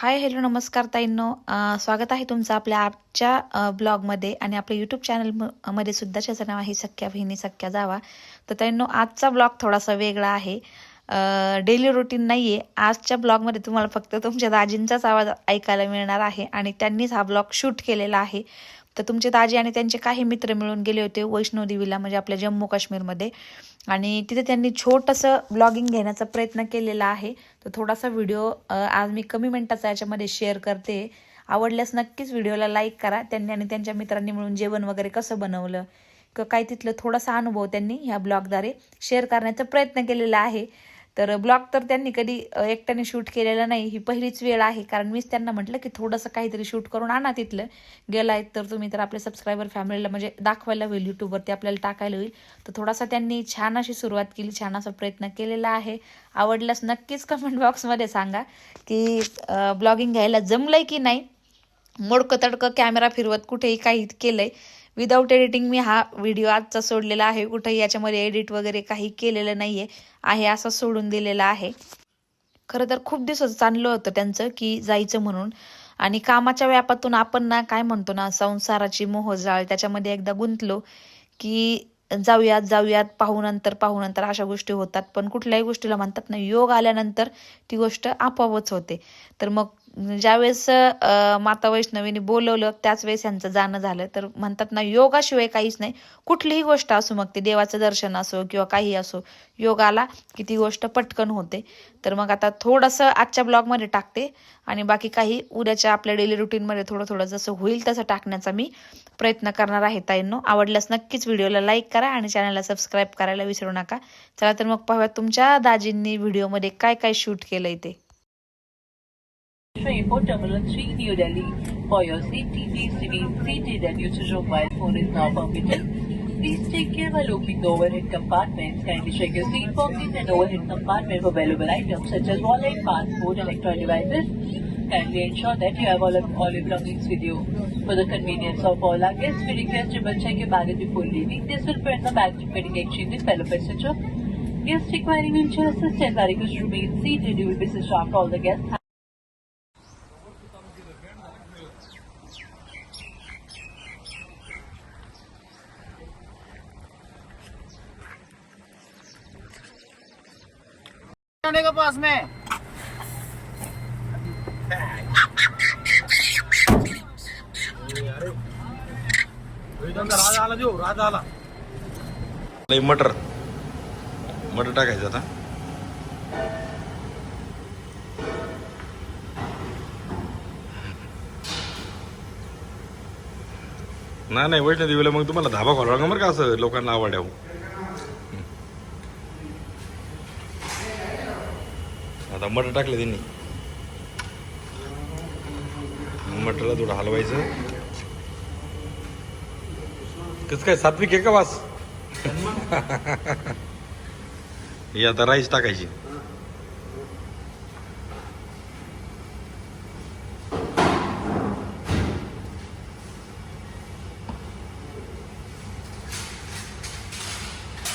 Hi hello नमस्कार ताईंनो. स्वागत आहे तुमचं आपल्या आजच्या ब्लॉगमध्ये आणि आपल्या यूट्यूब चॅनल सुद्धा ज्याचं नाव आहे सख्या बहिणी सख्या जावा. तर ताईंनो आजचा ब्लॉग थोडासा वेगळा आहे. डेली रुटीन नाही आहे आजच्या ब्लॉगमध्ये तुम्हाला फक्त तुमच्या दाजींचाच आवाज ऐकायला मिळणार आहे आणि त्यांनीच हा ब्लॉग शूट केलेला आहे. तर तुमचे दाजी आणि त्यांचे काही मित्र मिळून गेले होते वैष्णोदेवीला म्हणजे आपल्या जम्मू काश्मीरमध्ये. आणि तिथे त्यांनी छोटंसं ब्लॉगिंग घेण्याचा प्रयत्न केलेला आहे. तर थोडासा व्हिडिओ आज मी कमी मिनटाचा याच्यामध्ये शेअर करते. आवडल्यास नक्कीच व्हिडिओला लाईक करा. त्यांनी आणि त्यांच्या मित्रांनी मिळून जेवण वगैरे कसं बनवलं किंवा काय तिथलं थोडासा अनुभव त्यांनी ह्या ब्लॉगद्वारे शेअर करण्याचा प्रयत्न केलेला आहे. तर ब्लॉग तर त्यांनी कधी एकट्याने शूट केलेला नाही. ही पहिलीच वेळ आहे. कारण मीच त्यांना म्हटलं की थोडंसं काहीतरी शूट करून आणा तिथलं. गेला आहेत तर तुम्ही तर आपल्या सबस्क्रायबर फॅमिलीला म्हणजे दाखवायला होईल यूट्यूबवरती आपल्याला टाकायला होईल. तर थोडासा त्यांनी छान अशी सुरुवात केली. छान असा प्रयत्न केलेला आहे. आवडल्यास नक्कीच कमेंट बॉक्समध्ये सांगा की ब्लॉगिंग घ्यायला जमलंय की नाही? मोडकं तडकं कॅमेरा फिरवत कुठेही काही केलंय. विदाऊट एडिटिंग मी हा व्हिडिओ आजचा सोडलेला आहे. कुठंही याच्यामध्ये एडिट वगैरे काही केलेलं नाही आहे असं सोडून दिलेला आहे. खरं तर खूप दिवस चाललं होतं त्यांचं की जायचं म्हणून. आणि कामाच्या व्यापातून आपण ना काय म्हणतो ना संसाराची मोहजाळ त्याच्यामध्ये एकदा गुंतलो की जाऊयात जाऊयात पाहू नंतर पाहू नंतर अशा गोष्टी होतात. पण कुठल्याही गोष्टीला म्हणतात ना योग आल्यानंतर ती गोष्ट आपोआपच होते. तर मग ज्यावेळेस माता वैष्णवीने बोलवलं त्याच वेळेस यांचं जाणं झालं. तर म्हणतात ना योगाशिवाय काहीच नाही. कुठलीही गोष्ट असो मग ते देवाचं दर्शन असो किंवा काही असो योगाला की ती गोष्ट पटकन होते. तर मग आता थोडंसं आजच्या ब्लॉगमध्ये टाकते आणि बाकी काही उद्याच्या आपल्या डेली रुटीनमध्ये थोडं थोडं जसं होईल तसं टाकण्याचा मी प्रयत्न करणार आहे ताईंनो. आवडल्यास नक्कीच व्हिडिओला लाईक करा आणि चॅनलला सबस्क्राईब करायला विसरू नका. चला तर मग पाहूया तुमच्या दाजींनी व्हिडिओमध्ये काय काय शूट केलंय ते. Train for Terminal 3, New Delhi. For your safety, please remain seated and use your mobile phone is now permitted. Please take care while opening the overhead compartments. Kindly check your seat pockets and overhead compartment for valuable items such as wallet, passport, electronic devices. Kindly ensure that you have all, of, all your belongings with you. For the convenience of all our guests, we request to check your baggage before leaving. This will prevent the baggage getting exchanged with fellow passengers. Guests requiring wheelchair assistance are requested to remain seated. You will be all the guests जाने के पास में। राजा आला देऊ राजा आला नाही मटर. मटर टाकायचं आता. नाही नाही वैष्णव देवीला मग तुम्हाला धाबा खोला का बरं का असं लोकांना आवडावं आता मटर टाकले त्यांनी. मटरला थोडं हलवायचं. कसं काय सात्विक आहे का वास? ही आता राईस टाकायची.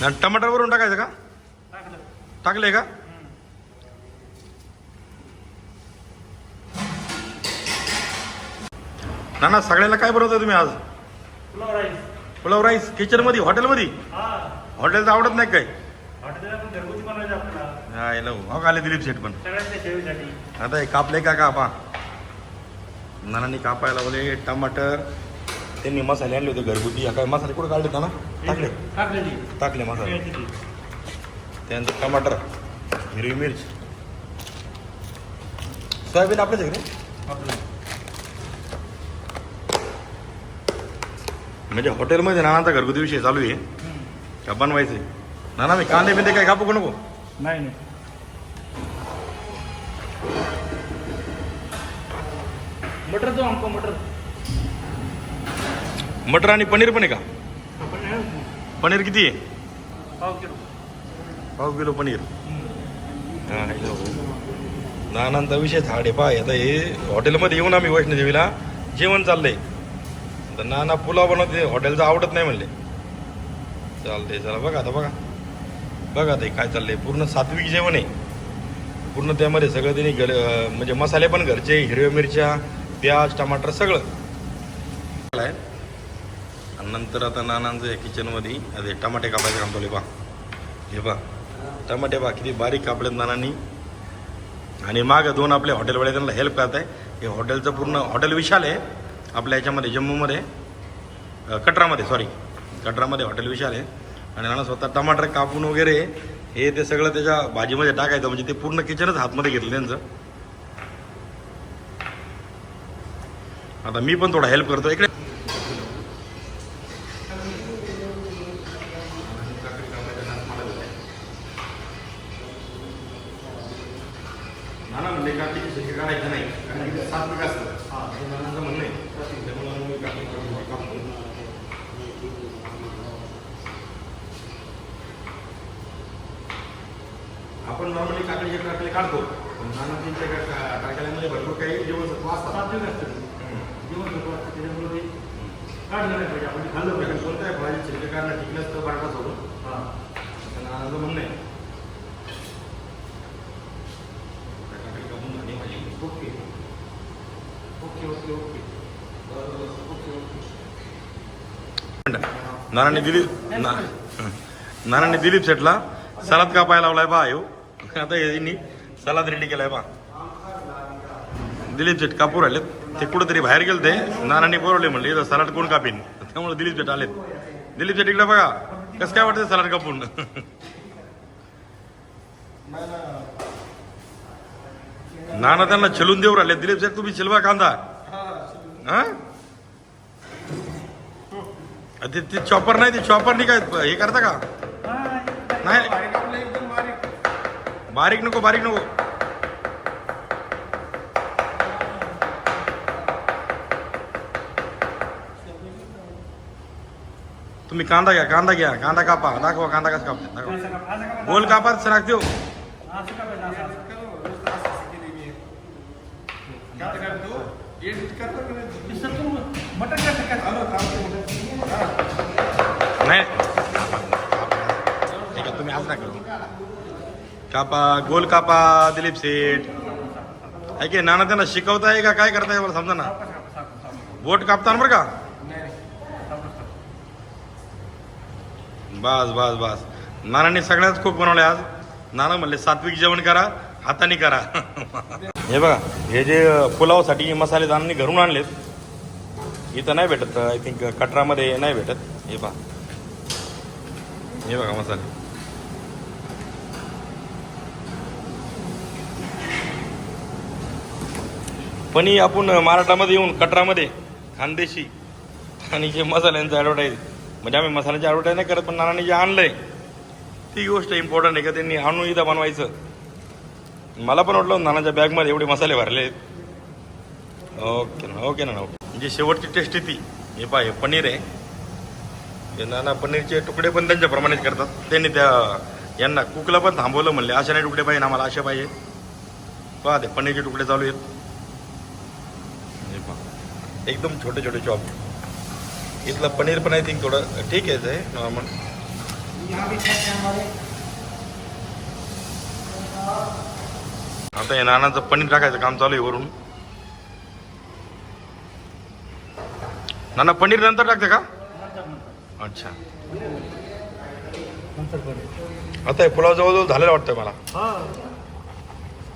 ना टमाटर वरून टाकायचं का? टाकले. का? ना ना सगळ्यांना काय बनवताय तुम्ही आज? पुलाव राईस. किचनमध्ये हॉटेलमध्ये? हॉटेलचं आवडत नाही काय? हा येलो हो का आले दिलीप शेठ पण? आता हे कापले का कापा? नानांनी कापायला बोले टमाटर त्यांनी मसाले आणले होते घरगुती. हा काय मसाले कुठं काढले होता ना टाकले टाकले मसाले. त्यानंतर टमाटर हिरवी मिर्च. सोयाबीन आपल्याच आहे का रे? म्हणजे हॉटेलमध्ये नानांचा घरगुती विषय चालू आहे. का बनवायचे नाना मी कांदे बिंदे काय कापू का नको? नाही नाही. मटर दो हमको मटर. मटर आणि पनीर पण आहे का? पनीर किती आहे? पाव किलो. पाव किलो पनीर. हा हॅलो नानांचा विषय झाड पाय आता हे हॉटेलमध्ये येऊन आम्ही वैष्णोदेवीला जेवण चाललंय. तर नाना पुलाव बनवते हॉटेलचं आवडत नाही म्हणले. चालते चला बघा आता बघा. बघा ते काय चाललंय. पूर्ण सात्विक जेवण आहे. पूर्ण त्यामध्ये सगळं त्यांनी घर म्हणजे मसाले पण घरचे हिरव्या मिरच्या प्याज टमाटर सगळं. आहे आणि नंतर आता नानांचं या किचनमध्ये अरे टमाटे कापायचं काम चालू आहे हे पहा. टमाटे पहा किती बारीक कापलेत नानांनी. आणि मागं दोन आपले हॉटेलवाले त्यांना हेल्प करत आहे हे हॉटेलचं पूर्ण हॉटेल विशाल आहे. आपल्या याच्यामध्ये जम्मूमध्ये कटरामध्ये सॉरी कटरामध्ये हॉटेल विशाल आहे. आणि नाना स्वतः टमाटर कापून वगैरे हे ते सगळं त्याच्या भाजीमध्ये टाकायचं. म्हणजे ते पूर्ण किचनच हातमध्ये घेतलं त्यांचं. आता मी पण थोडा हेल्प करतो. इकडे नाना काढायचं नाही? कारण की सात्विक असतं म्हणणं आहे. आपण नॉर्मली काकडीचे टाकले काढतो. पण नाना त्यांच्या का- का- टाकल्यामध्ये भरपूर काही जीवनसत्व असतात. असतं. जीवनसत्व असतं त्याच्यामुळे काढलं नाही पाहिजे. आपण खाल्लं पाहिजे. भाजी छिलके काढणं ठीक नसतं बटाटा सोडून. हां. नानाचं म्हणणं आहे त्या काकडी कापून झाली माझी okay okay okay okay okay okay नानांनी Dilip ना नानांनी दिलीप शेटला सलाद कापायला लावलाय बा येऊ आता यांनी सलाद रेडी केलाय बा दिलीप शेट कापूर आलेत ते कुठंतरी बाहेर गेले ते नानांनी बोलवले म्हणले इथं सलाड कोण कापीन त्यामुळे दिलीप शेट आलेत दिलीप शेट इकडे बघा कसं काय वाटतं सलाड कापून नाना त्यांना छलून देऊ राहिले दिलीप शेट तुम्ही शिलवा कांदा हा ते ते चॉपर नाही ते चॉपरनी काय हे करता का? नाही. बारीक नको बारीक नको. तुम्ही कांदा घ्या कांदा घ्या कांदा कापा. दाखवा कांदा कसा कापते दाखवा. गोल कापा सराक देऊ मटन नाही ठीक आहे तुम्ही आज ना करू. कापा गोल कापा दिलीप सेठ. आहे की नाना त्यांना शिकवताय का काय करताय मला समजा ना. बोट कापताना बरं का? बस बस बस. नानांनी सगळ्याच खूप बनवले आज. नाना म्हणले सात्विक जेवण करा हाताने करा. हे बघा हे जे पुलावसाठी मसाले नानांनी घरून आणलेत इथं नाही भेटत. आय थिंक कटरामध्ये नाही भेटत. हे पहा. हे बघा मसाले. पण ही आपण महाराष्ट्रामध्ये येऊन कटरामध्ये खानदेशी आणि जे मसाल्यांचं ॲडव्हर्टाईज म्हणजे आम्ही मसाल्याची ॲडव्हर्टाईज नाही करत पण नानाने जे आणलंय ती गोष्ट इम्पॉर्टंट आहे का? त्यांनी आणून इथं बनवायचं. मला पण वाटलं नानाच्या बॅगमध्ये एवढे मसाले भरले आहेत ओके ना ओके ना ओके म्हणजे शेवटची टेस्ट ती. हे पहा हे पनीर आहे. हे नाना पनीरचे तुकडे पण त्यांच्या प्रमाणेच करतात. त्यांनी त्या यांना कुकला पण थांबवलं म्हणले. अशा नाही तुकडे पाहिजे आम्हाला असे पाहिजे. पहा ते पनीरचे तुकडे चालू आहेत. हे पहा. एकदम छोटे छोटे चॉप इथलं पनीर पण आय थिंक थोडं ठीक आहे ते नॉर्मल आता हे नानाचं पनीर टाकायचं काम चालू आहे वरून. नाना पनीर नंतर टाकते का? अच्छा. नंतर आता हे पुलाव जवळजवळ झालेला वाटतंय मला. हा.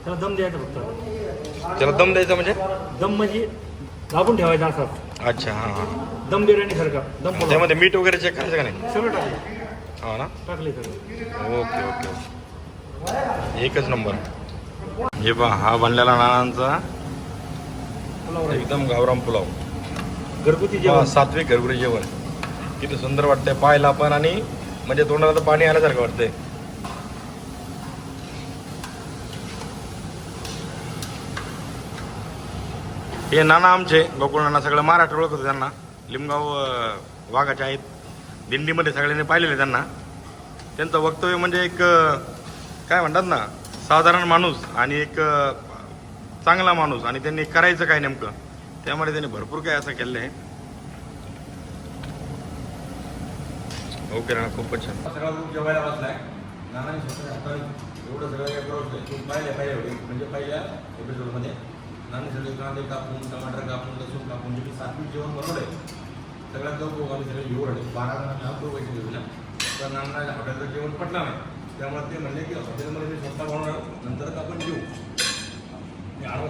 त्याला दम द्यायचा फक्त. त्याला दम द्यायचा म्हणजे? दम म्हणजे दाबून ठेवायचा असा अच्छा हां हां. दम बिर्याणी सारखा. दम पुलाव. त्यामध्ये मीठ वगैरे चेक करायचं का नाही? सगळं टाकले. हा ना? टाकले सगळं. Okay okay okay. एकच नंबर. हे पहा हा बनलेला नानांचा पुलाव. एकदम गावराम पुलाव. घरगुती जेवण. सात्विक घरगुती जेवण. किती सुंदर वाटतंय पाहायला पण आणि म्हणजे तोंडाला तर पाणी आल्यासारखं वाटतंय. हे नाना आमचे गोकुळ नाना सगळं महाराष्ट्र ओळख होतं त्यांना. लिमगाव वाघाचे आहेत. दिंडीमध्ये सगळ्यांनी पाहिलेले त्यांना. त्यांचं वक्तव्य म्हणजे एक काय म्हणतात ना साधारण माणूस आणि एक चांगला माणूस आणि त्यांनी करायचं काय नेमकं? त्यामुळे त्यांनी भरपूर काय असं केलं आहे हो, ओके राणा खूपच छान. सगळा ग्रुप जेवायला बसलाय. नानांनी स्वतः एवढं सगळं काय करत नाही तुम्ही पाहिले पाहिजे एवढी. म्हणजे पहिल्या एपिसोडमध्ये नानी सगळे कांदे कापून टमाटर कापून लसूण कापून जे मी सात्विक जेवण बनवलंय. सगळ्यात लवकर आम्ही सगळे घेऊन बारा जणांना तो पैसे घेऊन तर नाना हॉटेलचं जेवण पटलं नाही. त्यामुळे ते म्हणले की हॉटेलमध्ये मी स्वतः बनवणार नंतर आपण जेऊ मी आलो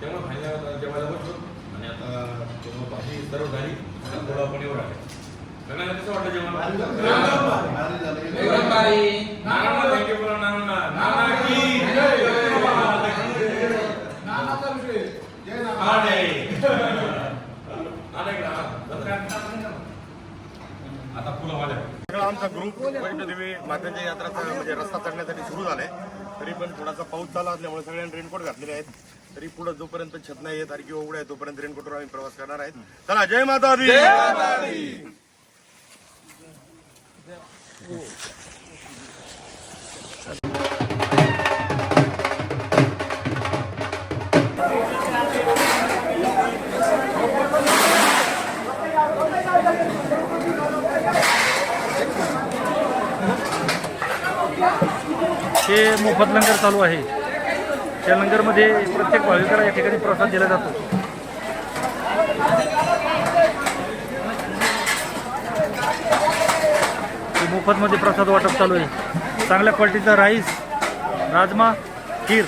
त्यामुळे फायदा जेवायला बसलो आणि आता जेव्हा भाजी सर्व झाली. आता थोडं आपण एवढं आहे सगळ्यांना कसं वाटलं? आता वाल्या. सगळा आमचा ग्रुप वैष्णोदेवी मातांच्या यात्राचा म्हणजे रस्ता चढण्यासाठी सुरू झालाय. तरी पण थोडासा पाऊस चालू असल्यामुळे सगळ्यांनी रेनकोट घातलेले आहेत. तरी पुढे जोपर्यंत छत नाही येत किंवा उघड्या आहे तोपर्यंत रेनकोटवर आम्ही प्रवास करणार आहेत. चला जय माता दी! हे मोफत लंगर चालू आहे. त्या लंगरमध्ये प्रत्येक भाविकाला या ठिकाणी प्रसाद दिला जातो. मोफतमध्ये प्रसाद वाटप चालू आहे. चांगल्या क्वालिटीचा राईस राजमा खीर.